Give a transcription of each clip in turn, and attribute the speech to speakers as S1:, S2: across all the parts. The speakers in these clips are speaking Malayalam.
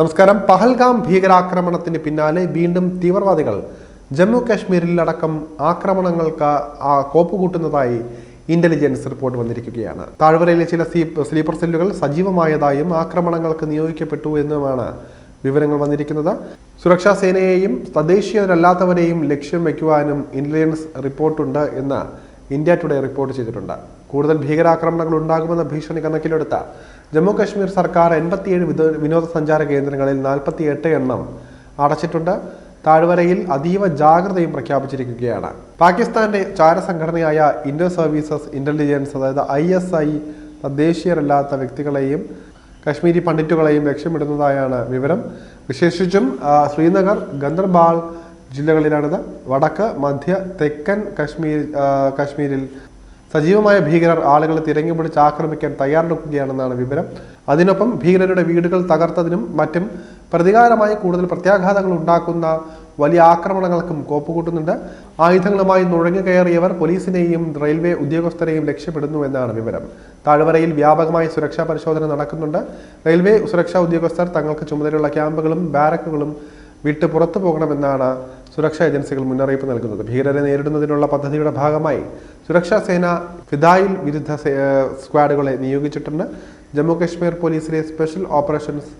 S1: നമസ്കാരം. പഹൽഗാം ഭീകരാക്രമണത്തിന് പിന്നാലെ വീണ്ടും തീവ്രവാദികൾ ജമ്മു കാശ്മീരിൽ അടക്കം ആക്രമണങ്ങൾക്ക് കോപ്പുകൂട്ടുന്നതായി ഇന്റലിജൻസ് റിപ്പോർട്ട് വന്നിരിക്കുകയാണ്. താഴ്വരയിലെ ചില സ്ലീപ്പർ സെല്ലുകൾ സജീവമായതായും ആക്രമണങ്ങൾക്ക് നിയോഗിക്കപ്പെട്ടു എന്നുമാണ് വിവരങ്ങൾ വന്നിരിക്കുന്നത്. സുരക്ഷാ സേനയെയും തദ്ദേശീയരല്ലാത്തവരെയും ലക്ഷ്യം വയ്ക്കുവാനും ഇന്റലിജൻസ് റിപ്പോർട്ടുണ്ട് എന്ന് ഇന്ത്യ ടുഡേ റിപ്പോർട്ട് ചെയ്തിട്ടുണ്ട്. കൂടുതൽ ഭീകരാക്രമണങ്ങൾ ഉണ്ടാകുമെന്ന ഭീഷണി കണക്കിലെടുത്ത ജമ്മു കാശ്മീർ സർക്കാർ എൺപത്തിയേഴ് വിനോദസഞ്ചാര കേന്ദ്രങ്ങളിൽ നാൽപ്പത്തിയെട്ട് എണ്ണം അടച്ചിട്ടുണ്ട്. താഴ്വരയിൽ അതീവ ജാഗ്രതയും പ്രഖ്യാപിച്ചിരിക്കുകയാണ്. പാകിസ്ഥാന്റെ ചാരസംഘടനയായ ഇന്റർ സർവീസസ് ഇന്റലിജൻസ് അതായത് ഐ എസ് ഐ തദ്ദേശീയരല്ലാത്ത വ്യക്തികളെയും കശ്മീരി പണ്ഡിറ്റുകളെയും ലക്ഷ്യമിടുന്നതായാണ് വിവരം. വിശേഷിച്ചും ശ്രീനഗർ ഗന്ദർബാൾ ജില്ലകളിലാണിത്. വടക്ക് മധ്യ തെക്കൻ കശ്മീർ കശ്മീരിൽ സജീവമായ ഭീകരർ ആളുകളെ തിരഞ്ഞുപിടിച്ച് ആക്രമിക്കാൻ തയ്യാറെടുക്കുകയാണെന്നാണ് വിവരം. അതിനൊപ്പം ഭീകരരുടെ വീടുകൾ തകർത്തതിനും മറ്റും പ്രതികാരമായി കൂടുതൽ പ്രത്യാഘാതങ്ങൾ ഉണ്ടാക്കുന്ന വലിയ ആക്രമണങ്ങൾക്കും കോപ്പുകൂട്ടുന്നുണ്ട്. ആയുധങ്ങളുമായി നുഴഞ്ഞു കയറിയവർ പോലീസിനെയും റെയിൽവേ ഉദ്യോഗസ്ഥരെയും ലക്ഷ്യമിടുന്നു എന്നാണ് വിവരം. താഴ്വരയിൽ വ്യാപകമായ സുരക്ഷാ പരിശോധന നടക്കുന്നുണ്ട്. റെയിൽവേ സുരക്ഷാ ഉദ്യോഗസ്ഥർ തങ്ങൾക്ക് ചുമതലയുള്ള ക്യാമ്പുകളും ബാരക്കുകളും വിട്ട് പുറത്തു പോകണമെന്നാണ് സുരക്ഷാ ഏജൻസികൾ മുന്നറിയിപ്പ് നൽകുന്നത്. ഭീകരരെ നേരിടുന്നതിനുള്ള പദ്ധതിയുടെ ഭാഗമായി സുരക്ഷാ സേന ഫിദായിൽ വിരുദ്ധ സ്ക്വാഡുകളെ നിയോഗിച്ചിട്ടുണ്ട്. ജമ്മു കശ്മീർ പോലീസിലെ സ്പെഷ്യൽ ഓപ്പറേഷൻസ്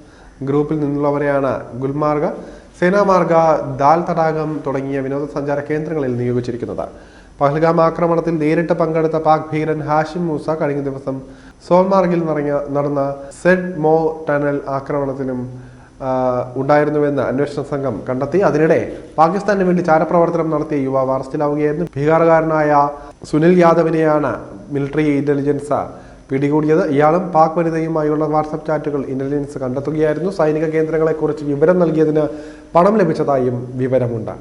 S1: ഗ്രൂപ്പിൽ നിന്നുള്ളവരെയാണ് ഗുൽമാർഗ് സേനാമാർഗ ദാൽ തടാകം തുടങ്ങിയ വിനോദസഞ്ചാര കേന്ദ്രങ്ങളിൽ നിയോഗിച്ചിരിക്കുന്നത്. പഹൽഗാം ആക്രമണത്തിൽ നേരിട്ട് പങ്കെടുത്ത പാക് ഭീകരൻ ഹാഷിം മൂസ കഴിഞ്ഞ ദിവസം സോൻമാർഗിൽ നടന്ന സെഡ് മോ ടണൽ ആക്രമണത്തിലും ആ, ഉണ്ടായിരുന്നുവെന്ന് അന്വേഷണ സംഘം കണ്ടെത്തി. അതിനിടെ പാകിസ്ഥാന് വേണ്ടി ചാരപ്രവർത്തനം നടത്തിയ യുവാവ് അറസ്റ്റിലാവുകയായിരുന്നു. ബീഹാറുകാരനായ സുനിൽ യാദവിനെയാണ് മിലിറ്ററി ഇന്റലിജൻസ് പിടികൂടിയത്. ഇയാളും പാക് വനിതയുമായുള്ള വാട്സപ്പ് ചാറ്റുകൾ ഇന്റലിജൻസ് കണ്ടെത്തുകയായിരുന്നു. സൈനിക കേന്ദ്രങ്ങളെക്കുറിച്ച് വിവരം നൽകിയതിന് പണം ലഭിച്ചതായും വിവരമുണ്ട്.